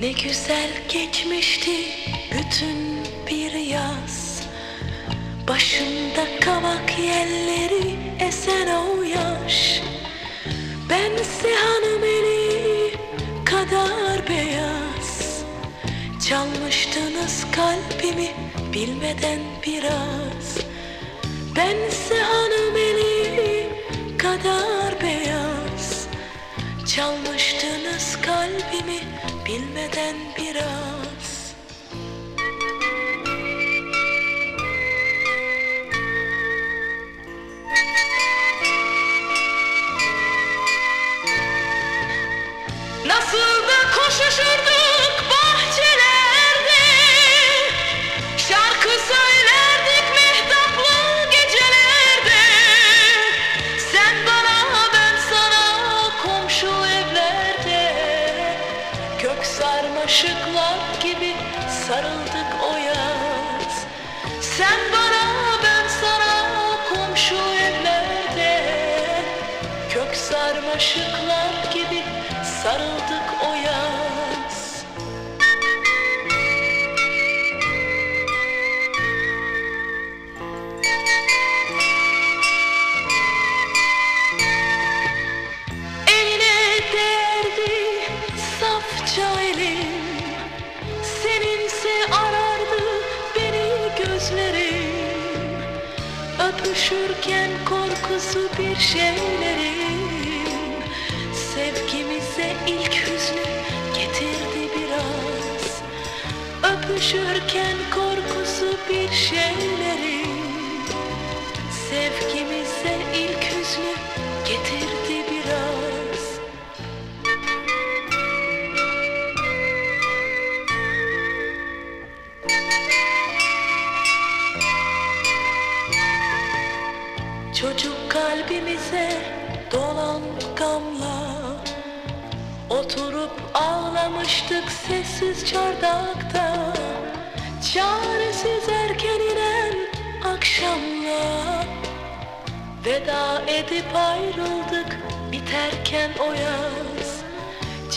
Ne güzel geçmişti bütün bir yaz. Başımda kavak yelleri esen o yaş Bense hanım eli kadar beyaz. Çalmıştınız kalbimi bilmeden biraz. Bense hanım eli kadar beyaz. Çalmıştınız kalbimi bilmeden biraz. Nasıl da koşuşurduk sarmaşıklar gibi sarıldık o yaz. Sen bana ben sana komşu evlerde Kök sarmaşıklar gibi sarıldık o yaz Öpüşürken korkusu bir şeylerim Sevgimize ilk hüznü getirdi biraz. Öpüşürken korkusu bir şeylerim Sevgimize ilk hüznü getirdi biraz Çocuk kalbimize dolan gamla. Oturup ağlamıştık sessiz çardakta. Çaresiz erken inen akşamla. Veda edip ayrıldık biterken o yaz.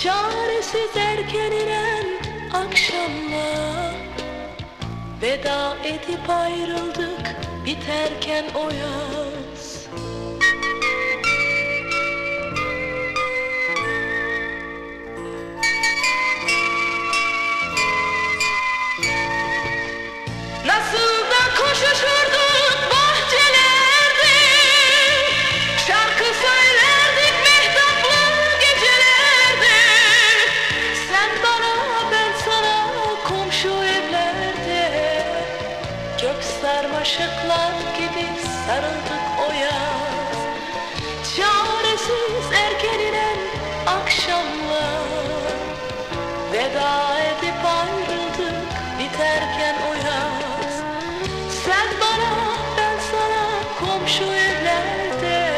Çaresiz erken inen akşamla. Veda edip ayrıldık biterken o yaz sarmaşıklar gibi sarıldık o yaz. Çaresiz erken inen akşamlar. Veda edip ayrıldık biterken o yaz. Sen bana ben sana komşu evlerde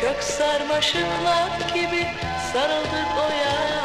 Kök sarmaşıklar gibi sarıldık o yaz